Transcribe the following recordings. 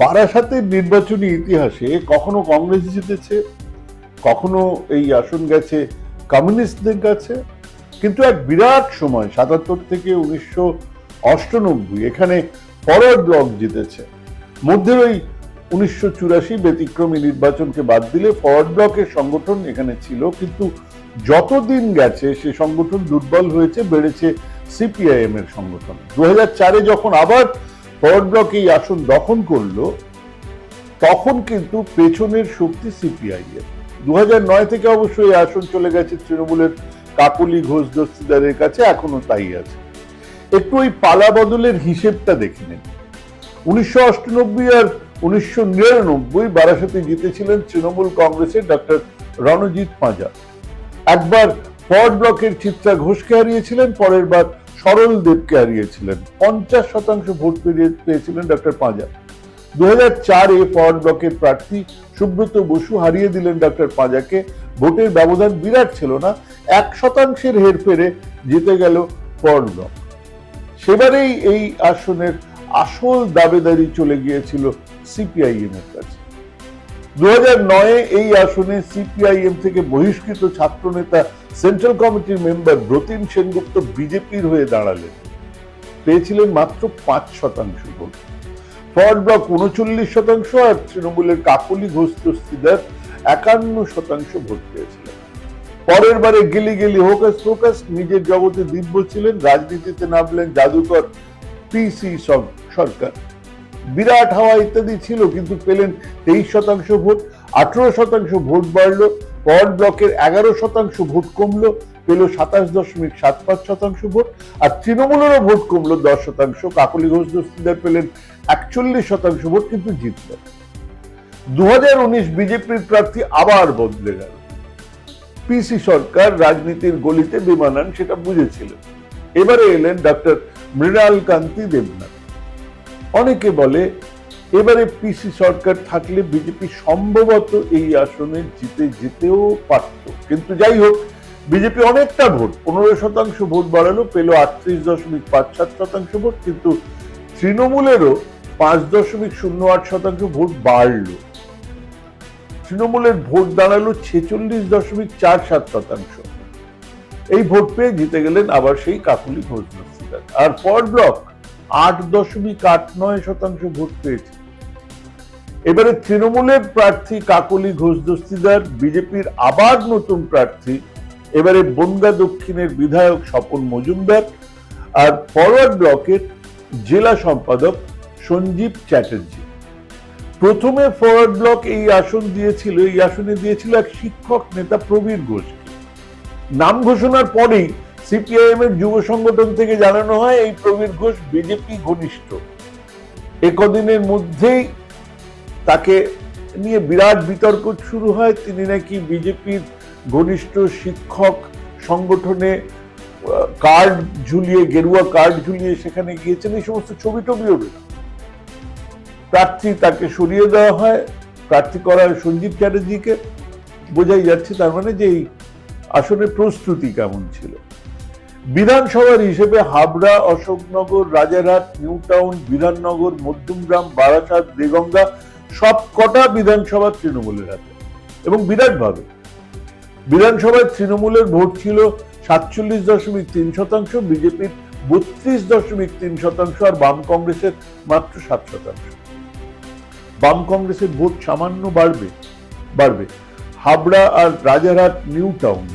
বারাসাতের নির্বাচনী ইতিহাসে কখনো কংগ্রেস জিতেছে, কখনো এই আসন গেছে কমিউনিস্টদের কাছে, কিন্তু এক বিরাট সময়, সাতাত্তর থেকে উনিশশো অষ্টানব্বই, এখানে ফরওয়ার্ড ব্লক জিতেছে। মধ্যে ওই উনিশশো চুরাশি ব্যতিক্রমী নির্বাচনকে বাদ দিলে ফরওয়ার্ড ব্লকের সংগঠন এখানে ছিল, কিন্তু যতদিন গেছে সে সংগঠন দুর্বল হয়েছে, বেড়েছে সিপিআইএম এর সংগঠন। দু চারে যখন আবার ফরওয়ার্ড ব্লক এই আসন দখল করল, তখন কিন্তু পেছনের শক্তি সিপিআইএম দু নয় থেকে অবশ্যই এই আসন চলে গেছে তৃণমূলের কাকুলি ঘোষ দস্তিদারের কাছে, এখনও তাই আছে। একটু ওই পালা বদলের হিসেবটা দেখে নিন। উনিশশো অষ্টানব্বই আর উনিশশো নিরানব্বই বারাসাতে জিতেছিলেন তৃণমূল কংগ্রেসের ডক্টর রণজিৎ পাঁজা। একবার ফরওয়ার্ড ব্লকের চিত্রা ঘোষকে হারিয়েছিলেন, পরের বার সরল দেবকে হারিয়েছিলেন। পঞ্চাশ শতাংশ ভোট পেরিয়ে পেয়েছিলেন ডক্টর পাঁজা। দু হাজার চারে ফরওয়ার্ড ব্লকের প্রার্থী সুব্রত বসু হারিয়ে দিলেন ডক্টর পাঁজাকে। ভোটের ব্যবধান বিরাট ছিল না, এক শতাংশের হেরফেরে জিতে গেল ফরওয়ার্ড ব্লক। সেবারেই এই আসনের আসল দাবেদারি চলে গিয়েছিল সিপিআইএম এর কাছে। দু নয়ে এই আসনে সিপিআইএম থেকে বহিষ্কৃত ছাত্রনেতা সেন্ট্রাল কমিটির মেম্বার ব্রতিন সেনগুপ্ত বিজেপির হয়ে দাঁড়ালেন। পেয়েছিলেন মাত্র পাঁচ শতাংশ ভোট। ফরওয়ার্ড ব্লক উনচল্লিশ শতাংশ আর তৃণমূলের কাকলি ঘোষ দস্তিদার একান্ন শতাংশ ভোট পেয়েছিলেন। পরের বারে গেলি গেলি হোকাস ফোকাস নিজের জগতে দিব্য ছিলেন, রাজনীতিতে নামলেন জাদুকর পিসি সরকার। বিরাট হাওয়া ইত্যাদি ছিল, কিন্তু পেলেন তেইশ শতাংশ ভোট, আঠারো শতাংশ ভোট বাড়লো ফরওয়ার্ড ব্লকের এগারো শতাংশ ভোট কমলো, পেল সাতাশ দশমিক সাত পাঁচ শতাংশ ভোট, আর তৃণমূলেরও ভোট কমলো দশ শতাংশ। কাকলি ঘোষ দস্তিদার পেলেন একচল্লিশ শতাংশ ভোট, কিন্তু জিতলেন দু হাজার উনিশ বিজেপির প্রার্থী আবার বদলে গেল। পিসি সরকার রাজনীতির গলিতে বিমানান সেটা বুঝেছিলেন। এবারে এলেন ডক্টর মৃণাল কান্তি দেবনাথ। অনেকে বলে এবারে পিসি সরকার থাকলে বিজেপি সম্ভবত এই আসনে জিতে যেতেও পারত। কিন্তু যাই হোক বিজেপি অনেকটা ভোট, পনেরো শতাংশ ভোট বাড়ালো, পেল আটত্রিশ দশমিক পাঁচ সাত শতাংশ ভোট, কিন্তু তৃণমূলেরও পাঁচ দশমিক শূন্য আট শতাংশ ভোট বাড়লো। তৃণমূলের ভোট দাঁড়াল ছেচল্লিশ দশমিক চার সাত শতাংশ। এই ভোট পেয়ে জিতে গেলেন আবার সেই কাকুলি ঘোষ আর পর ব্লক আট দশমিক আট নয় শতাংশ ভোট পেয়েছে। এবারে তৃণমূলের প্রার্থী কাকলি ঘোষ দস্তিদার, বিজেপির আবার নতুন প্রার্থী, এবারে বনগা দক্ষিণের বিধায়ক স্বপন মজুমদার আর ফরওয়ার্ড ব্লকের জেলা সম্পাদক সঞ্জীব চ্যাটার্জি। প্রথমে ফরওয়ার্ড ব্লক এই আসন দিয়েছিল, এই আসনে দিয়েছিল এক শিক্ষক নেতা প্রবীর ঘোষ নাম ঘোষণার পরেই সিপিআইএম এর যুব সংগঠন থেকে জানানো হয়, এই প্রবীর ঘোষ বিজেপি ঘনিষ্ঠ। একদিনের মধ্যেই তাকে নিয়ে বিরাট বিতর্ক শুরু হয়। তিনি নাকি বিজেপির ঘনিষ্ঠ শিক্ষক সংগঠনে কার্ড ঝুলিয়ে, গেরুয়া কার্ড ঝুলিয়ে সেখানে গিয়েছেন। এই সমস্ত ছবি টবি ওঠে প্রার্থী তাকে সরিয়ে দেওয়া হয়। প্রার্থী করা হয় সঞ্জীব চ্যাটার্জিকে। বোঝাই যাচ্ছে তার মানে যে এই আসনের প্রস্তুতি কেমন ছিল। বিধানসভার হিসেবে হাবড়া, অশোকনগর, রাজারহাট নিউ টাউন বিধাননগর, মধ্যমগ্রাম, বারাসাত, দেগঙ্গা সব কটা বিধানসভা তৃণমূলের হাতে। এবং বিরাটভাবে। বিধানসভায় তৃণমূলের ভোট ছিল সাতচল্লিশ দশমিক তিন শতাংশ, বিজেপির বত্রিশ দশমিক তিন শতাংশ আর বাম কংগ্রেসের মাত্র সাত শতাংশ। বাম কংগ্রেসের ভোট সামান্য বাড়বে বাড়বে। হাবড়া আর রাজারহাট নিউ টাউন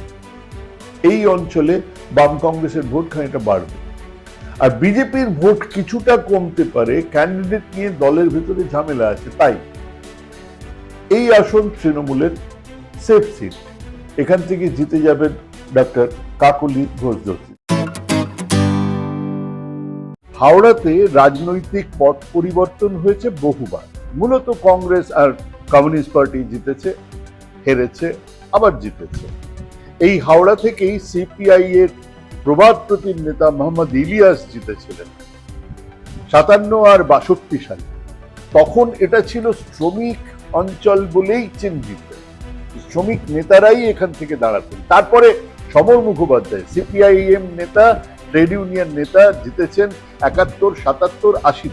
এই অঞ্চলে বাম কংগ্রেসের ভোট খানিকটা বাড়বে। আর বিজেপির ভোট কিছুটা কমতে পারে ক্যান্ডিডেট নিয়ে দলের ভিতরে ঝামেলা আছে, তাই। এই আসন তৃণমূলের সেফ সিট এখান থেকে জিতে যাবেন ডক্টর কাকলি ঘোষ দস্তি হাওড়াতে রাজনৈতিক পথ পরিবর্তন হয়েছে বহুবার। মূলত কংগ্রেস আর কমিউনিস্ট পার্টি জিতেছে, হেরেছে, আবার জিতেছে। এই হাওড়া থেকেই সিপিআই এর প্রবাদ প্রতিম নেতা মোহাম্মদ ইলিয়াস জিতেছিলেন। সাতান্ন আর বাষট্টি সালে। তখন এটা ছিল শ্রমিক অঞ্চল বলেই চিহ্নিত। শ্রমিক নেতারাই এখান থেকে দাঁড়াতেন। তারপরে সমর মুখোপাধ্যায়, সিপিআইএম নেতা, ট্রেড ইউনিয়ন নেতা জিতেছেন একাত্তর, সাতাত্তর, আশি।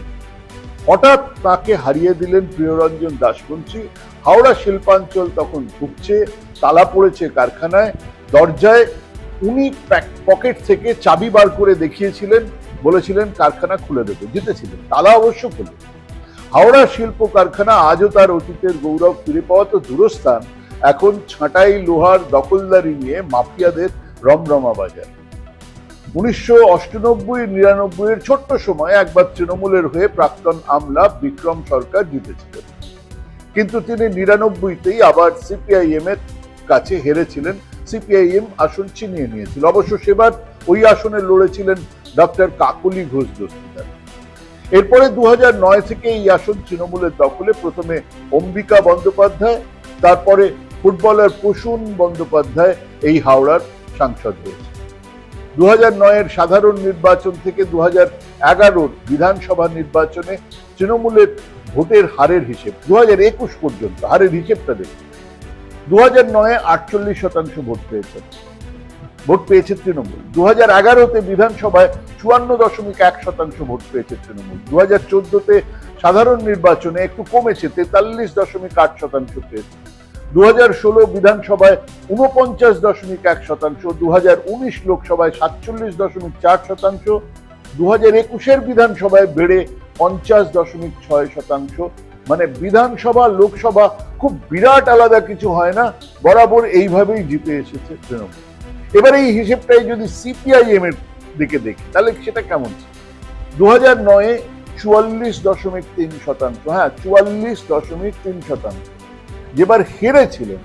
হঠাৎ তাকে হারিয়ে দিলেন প্রিয়রঞ্জন দাসবংশী হাওড়া শিল্পাঞ্চল তখন ঢুকছে, তালা পড়েছে কারখানায়, দরজায় উনি পকেট থেকে চাবি বার করে দেখিয়েছিলেন, বলেছিলেন, কারখানা খুলে দেবে। জিতেছিলেন। তালা অবশ্য খুলে। হাওড়া শিল্প কারখানা আজও তার অতীতের গৌরব ফিরে পাওয়া তো দূরস্থান। এখন ছাঁটাই লোহার দখলদারি নিয়ে মাফিয়াদের রমরমা বাজার। উনিশশো অষ্টানব্বই, নিরানব্বই এর ছোট্ট সময় একবার তৃণমূলের হয়ে প্রাক্তন আমলা বিক্রম সরকার জিতেছিলেন। কিন্তু তিনি নিরানব্বইতেই আবার সিপিআইএম এর কাছে হেরেছিলেন সিপিআইএম আসন ছিনিয়ে নিয়েছিল। অবশ্য সেবার ওই আসনে লড়েছিলেন ডক্টর কাকুলি ঘোষ দস্তিদার। এরপরে দু থেকে এই আসন তৃণমূলের দখলে প্রথমে অম্বিকা বন্দ্যোপাধ্যায়, তারপরে ফুটবলার প্রসূন বন্দ্যোপাধ্যায় এই হাওড়ার সাংসদ হয়েছে দু নয়ের সাধারণ নির্বাচন থেকে দু হাজার এগারোর বিধানসভা নির্বাচনে তৃণমূলের ভোটের হারের হিসেব দু হাজার একুশ পর্যন্ত হারের হিসেবটা দেখুন। দু হাজার নয়ে আটচল্লিশ শতাংশ ভোট পেয়েছেন ভোট পেয়েছে তৃণমূল। দু হাজার এগারোতে বিধানসভায় চুয়ান্ন দশমিক এক শতাংশ ভোট পেয়েছে তৃণমূল। দু হাজার চোদ্দতে সাধারণ নির্বাচনে একটু কমেছে, তেতাল্লিশ দশমিক আট শতাংশ পেয়েছে। দু হাজার ষোলো বিধানসভায় উনপঞ্চাশ দশমিক এক শতাংশ দু হাজার উনিশ লোকসভায় সাতচল্লিশ দশমিক চার শতাংশ দু হাজার একুশের বিধানসভায় বেড়ে পঞ্চাশ দশমিক ছয় শতাংশ। মানে বিধানসভা, লোকসভা খুব বিরাট আলাদা কিছু হয় না, বরাবর এইভাবেই জিতে এসেছে তৃণমূল। এবার এই হিসেবটাই যদি সিপিআইএম এর দিকে দেখি, তাহলে সেটা কেমন ছিল? দু হাজার নয়ে চুয়াল্লিশ দশমিক তিন শতাংশ হ্যাঁ চুয়াল্লিশ দশমিক তিন শতাংশ। যেবার হেরেছিলেন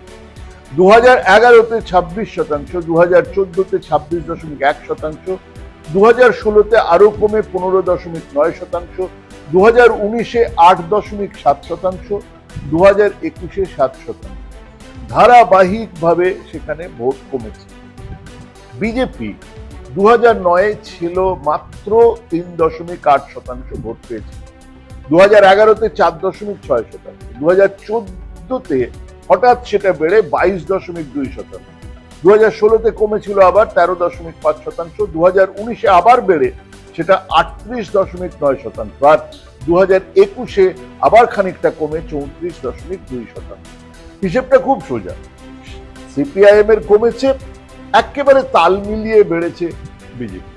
দু হাজার এগারোতে ছাব্বিশ শতাংশ দু হাজার চোদ্দতে ছাব্বিশ দশমিক এক শতাংশ দু হাজার ষোলোতে আরও কমে পনেরো দশমিক নয় শতাংশ দু হাজার উনিশে আট দশমিক সাত শতাংশ দু হাজার একুশে সাত শতাংশ ধারাবাহিকভাবে সেখানে ভোট কমেছে। বিজেপি দু হাজার নয়ে ছিল মাত্র তিন দশমিক আট শতাংশ ভোট পেয়েছে। দু হাজার এগারোতে চার দশমিক ছয় শতাংশ। দু হাজার চোদ্দতে হঠাৎ সেটা বেড়ে বাইশ দশমিক দুই শতাংশ। দু হাজার ষোলোতে কমেছিল আবার তেরো দশমিক পাঁচ শতাংশ। দু হাজার উনিশে আবার বেড়ে সেটা আটত্রিশ দশমিক নয় শতাংশ। আর দু হাজার একুশে আবার খানিকটা কমে চৌত্রিশ দশমিক দুই শতাংশ। হিসেবটা খুব সোজা। সিপিআইএম এর কমেছে, একেবারে তাল মিলিয়ে বেড়েছে বিজেপি।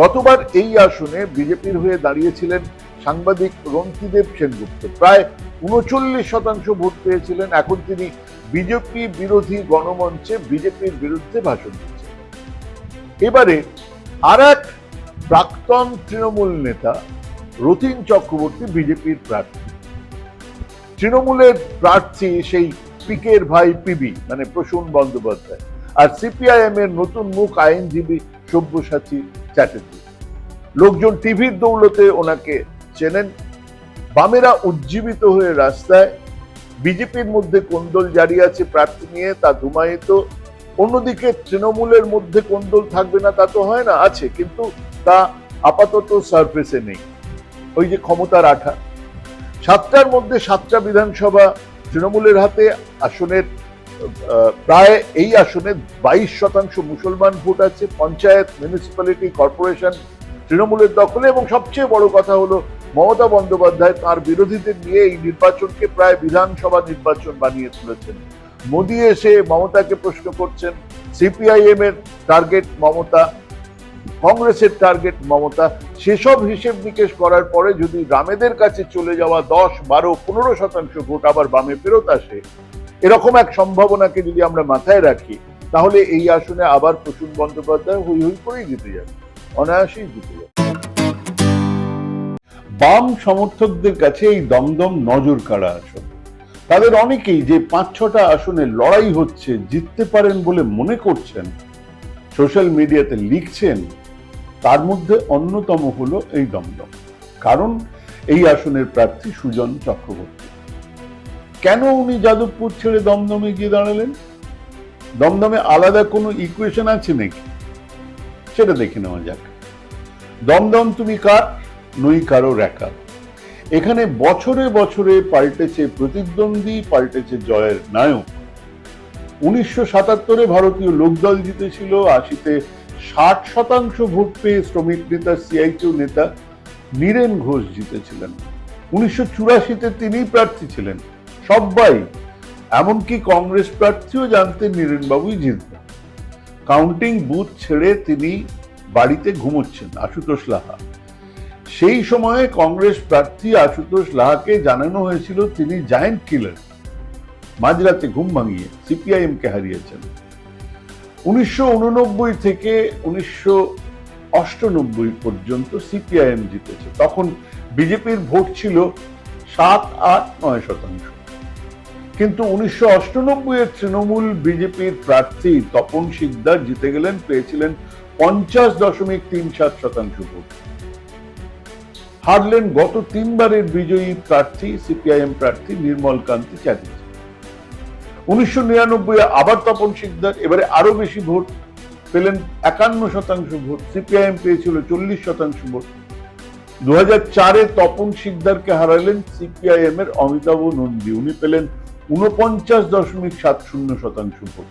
গতবার এই আসনে বিজেপির হয়ে দাঁড়িয়েছিলেন সাংবাদিক রন্তিদেব সেনগুপ্ত। প্রায় উনচল্লিশ শতাংশ ভোট পেয়েছিলেন। এখন তিনি বিজেপি বিরোধী গণমঞ্চে বিজেপির বিরুদ্ধে ভাষণ দিচ্ছেন। এবারে আর এক প্রাক্তন তৃণমূল নেতা রতিন চক্রবর্তী, বিজেপির প্রার্থী। তৃণমূলের প্রার্থী সেই পিকের ভাই পিবি মানে প্রসূন বন্দ্যোপাধ্যায়। আর সিপিআইএম এর নতুন মুখ আইনজীবী সব্যসাচী চ্যাটার্জি। লোকজন টিভির দৌলতে ওনাকে চেনেন। বামেরা উজ্জীবিত হয়ে রাস্তায়, বিজেপির মধ্যে কোন্দল জারি আছে প্রার্থী নিয়ে, তা ধুমায়িত। অন্যদিকে তৃণমূলের মধ্যে কোন্দল থাকবে না, তা তো হয় না, আছে। কিন্তু তা আপাতত সারফেসে নেই। ওই যে ক্ষমতার আঠা সাতটার মধ্যে সাতটা বিধানসভা তৃণমূলের হাতে, আসনের প্রায় এই আসনে বাইশ শতাংশ মুসলমান ভোট আছে, পঞ্চায়েত মিউনিসিপ্যালিটি কর্পোরেশন তৃণমূলের দখলে। এবং সবচেয়ে বড় কথা হলো, মমতা বন্দ্যোপাধ্যায় তার বিরোধীদের নিয়ে এই নির্বাচনকে প্রায় বিধানসভা নির্বাচন বানিয়ে তুলেছেন। মোদী এসে মমতাকে প্রশ্ন করছেন সিপিআইএম এর টার্গেট মমতা। কংগ্রেসের টার্গেট মমতা, সেসব হিসেব নিকেশ করার পরে যদি রামেদের কাছে চলে যাওয়া দশ, বারো, পনেরো শতাংশ ভোট আবার বামে ফেরত আসে, এরকম এক সম্ভাবনাকে যদি আমরা মাথায় রাখি, তাহলে এই আসনে আবার প্রসূন বন্দ্যোপাধ্যায় হই হই করেই জিতে যাবে, অনায়াসেই জিতে যাবে। বাম সমর্থকদের কাছে এই দমদম নজর কাড়া আসন। তাদের অনেকেই যে পাঁচ, ছটা আসনে লড়াই হচ্ছে, জিততে পারেন বলে মনে করছেন সোশ্যাল মিডিয়াতে লিখছেন, তার মধ্যে অন্যতম হলো এই দমদম। কারণ এই আসনের প্রার্থী সুজন চক্রবর্তী। কেন উনি যাদবপুর ছেড়ে দমদমে গিয়ে দাঁড়ালেন? দমদমে আলাদা কোনো ইকুয়েশন আছে নাকি? সেটা দেখে নেওয়া যাক। দমদম তুমি কার? নই কারও রেখা। এখানে বছরে বছরে পাল্টেছে প্রতিদ্বন্দ্বী, পাল্টেছে জয়ের নায়ক। উনিশশো সাতাত্তরে ভারতীয় লোকদল জিতেছিল, আশিতে ষাট শতাংশ ভোট পেয়ে শ্রমিক নেতা সিআইটিউ নেতা নীরেন ঘোষ জিতেছিলেন। উনিশশো চুরাশিতে তিনিই প্রার্থী ছিলেন। সবাই এমনকি কংগ্রেস প্রার্থীও জানতেন নীরেন বাবুই জিতবেন। কাউন্টিং বুথ ছেড়ে তিনি বাড়িতে ঘুমোচ্ছেন আশুতোষ লাহা। সেই সময়ে কংগ্রেস প্রার্থী আশুতোষ লাহাকে জানানো হয়েছিল, তিনি জায়েন্ট কিলার। মাঝরাতে ঘুম ভাঙিয়ে সিপিআইএম কে হারিয়েছেন। উনিশশো উননব্বই থেকে উনিশশো পর্যন্ত সিপিআইএম জিতেছে। তখন বিজেপির ভোট ছিল সাত আট নয় শতাংশ। কিন্তু উনিশশো অষ্টানব্বই এর তৃণমূল বিজেপির প্রার্থী তপন শিকদার জিতে গেলেন, পেয়েছিলেন পঞ্চাশ দশমিক তিন সাত শতাংশ ভোট। হারলেন গত তিনবারের বিজয়ী প্রার্থী, সিপিআইএম প্রার্থী নির্মল কান্তি চ্যাটার্জি। উনিশশো নিরানব্বই আবার তপন শিকদার, এবারে বেশি ভোট পেলেন একান্ন শতাংশ ভোট, সিপিআইএম পেয়েছিল চল্লিশ শতাংশ ভোট। দু চারে তপন শিকদারকে হারালেন সিপিআইএম এর অমিতাভ নন্দী, উনি পেলেন উনপঞ্চাশ দশমিক সাত শূন্য শতাংশ ভোট।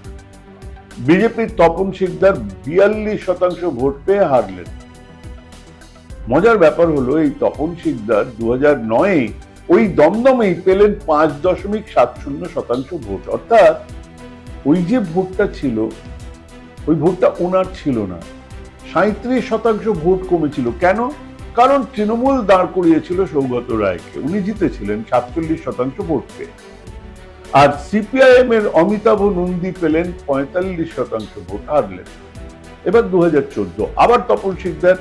বিজেপির তপন শিকদার বিয়াল্লিশ শতাংশ ভোট পেয়ে হারলেন। মজার ব্যাপার হলো, এই তপন শিকদার দু হাজার ওই দমদমেই পেলেন পাঁচ দশমিক সাত শূন্য শতাংশ ভোট। অর্থাৎ ওই যে ভোটটা ছিল, ওই ভোটটা ওনার ছিল না। সাঁত্রিশ শতাংশ ভোট কমেছিল। কেন? কারণ তৃণমূল দাঁড় করিয়েছিল সৌগত রায়কে। উনি জিতেছিলেন সাতচল্লিশ শতাংশ ভোট পেয়ে। আর সিপিআইএম এর অমিতাভ নন্দী পেলেন পঁয়তাল্লিশ শতাংশ ভোট, হারলেন। এবার দু হাজার চোদ্দ। আবার তপন শিকদার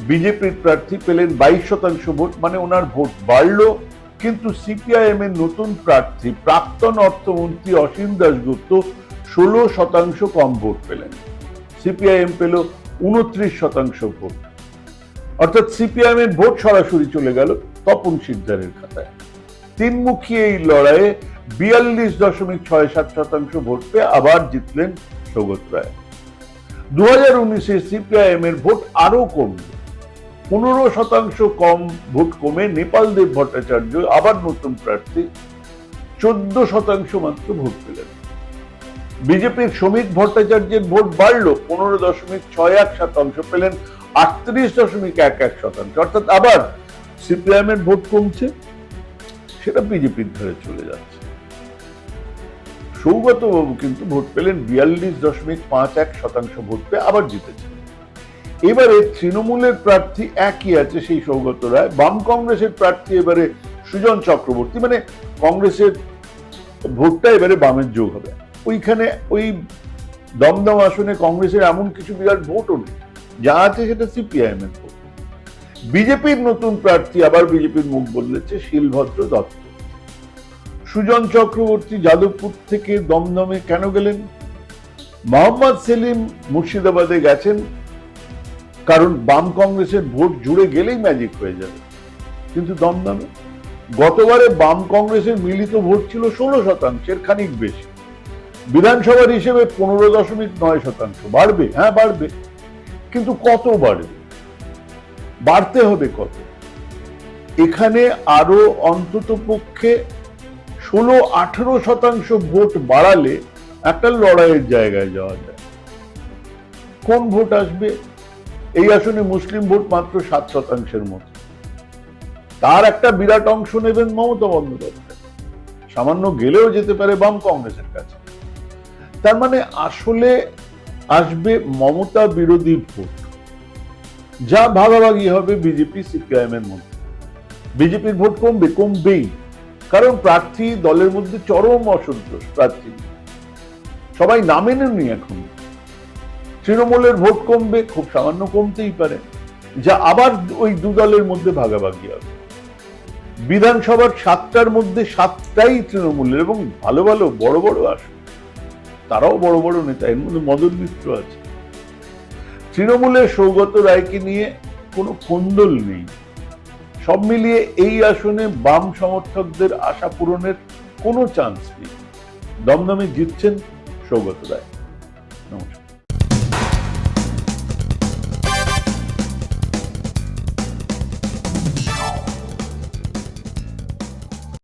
বিজেপির প্রার্থী পেলেন বাইশ শতাংশ ভোট মানে ওনার ভোট বাড়লো। কিন্তু সিপিআইএম এর নতুন প্রার্থী প্রাক্তন অর্থমন্ত্রী অসীম দাশগুপ্ত ষোলো শতাংশ কম ভোট পেলেন। সিপিআইএম পেল উনত্রিশ শতাংশ ভোট। অর্থাৎ সিপিআইএম এর ভোট সরাসরি চলে গেল তপন সিকদারের খাতায়। তিনমুখী এই লড়াইয়ে বিয়াল্লিশ দশমিক ছয় সাত শতাংশ ভোট পেয়ে আবার জিতলেন সৌগত রায়। দু হাজার উনিশে সিপিআইএম এর ভোট আরও কমল। পনেরো শতাংশ কম ভোট কমে নেপাল দেব ভট্টাচার্য আবার নতুন প্রার্থী, চোদ্দ শতাংশ মাত্র ভোট পেলেন। বিজেপির শ্রমিক ভট্টাচার্যের ভোট বাড়লো, পনেরো দশমিক ছয় এক শতাংশ পেলেন, আটত্রিশ দশমিক এক এক শতাংশ। অর্থাৎ আবার সিপিআইএম এর ভোট কমছে, সেটা বিজেপির ধারে চলে যাচ্ছে। সৌগত বাবু কিন্তু ভোট পেলেন বিয়াল্লিশ দশমিক পাঁচ এক শতাংশ ভোট পেয়ে আবার জিতেছেন। এবারে তৃণমূলের প্রার্থী একই আছে সেই সৌগত রায়, বাম কংগ্রেসের প্রার্থী এবারে সুজন চক্রবর্তী মানে কংগ্রেসের ভোটটা এবারে বামের যোগ হবে। ওইখানে ওই দমদম আসনে কংগ্রেসের এমন কিছু বিরাট ভোটও নেই। যা আছে সেটা সিপিআইএম এর ভোট। বিজেপির নতুন প্রার্থী আবার বিজেপির মুখ বদলেছে শিলভদ্র দত্ত। সুজন চক্রবর্তী যাদবপুর থেকে দমদমে কেন গেলেন? মোহাম্মদ সেলিম মুর্শিদাবাদে গেছেন। কারণ বাম কংগ্রেসের ভোট জুড়ে গেলেই ম্যাজিক হয়ে যাবে। কিন্তু দমদমে? গতবারে বাম কংগ্রেসের মিলিত ভোট ছিল ষোলো শতাংশের খানিক বেশি। বিধানসভার হিসেবে পনেরো দশমিক নয় শতাংশ। বাড়বে হ্যাঁ বাড়বে। কিন্তু কত বাড়বে? বাড়তে হবে কত? এখানে আরও অন্তত পক্ষে ষোলো আঠেরো শতাংশ ভোট বাড়ালে একটা লড়াইয়ের জায়গায় যাওয়া যায়। কোন ভোট আসবে? এই আসনে মুসলিম ভোট মাত্র সাত শতাংশের মতো। তার একটা বিরাট অংশ নেবেন মমতা বন্দ্যোপাধ্যায়। সামান্য গেলেও যেতে পারে বাম কংগ্রেসের কাছে। তার মানে আসলে আসবে মমতা বিরোধী ভোট। যা ভাগাভাগি হবে বিজেপি সিপিআইএম এর মধ্যে। বিজেপির ভোট কমবে, কমবেই। কারণ প্রার্থী দলের মধ্যে চরম অসন্তোষ প্রার্থী সবাই নামে নেননি এখন। তৃণমূলের ভোট কমবে, খুব সামান্য কমতেই পারে, যা আবার ওই দু দলের মধ্যে ভাগাভাগি হবে। বিধানসভার সাতটার মধ্যে সাতটাই তৃণমূলের এবং ভালো ভালো বড় বড় আসন। তারাও বড় বড় নেতা, এর মধ্যে মদন মিত্র আছে। তৃণমূলের সৌগত রায়কে নিয়ে কোনো কোন্দল নেই। সব মিলিয়ে এই আসনে বাম সমর্থকদের আশা পূরণের কোনো চান্স নেই। দমদমে জিতছেন সৌগত রায়। নমস্কার।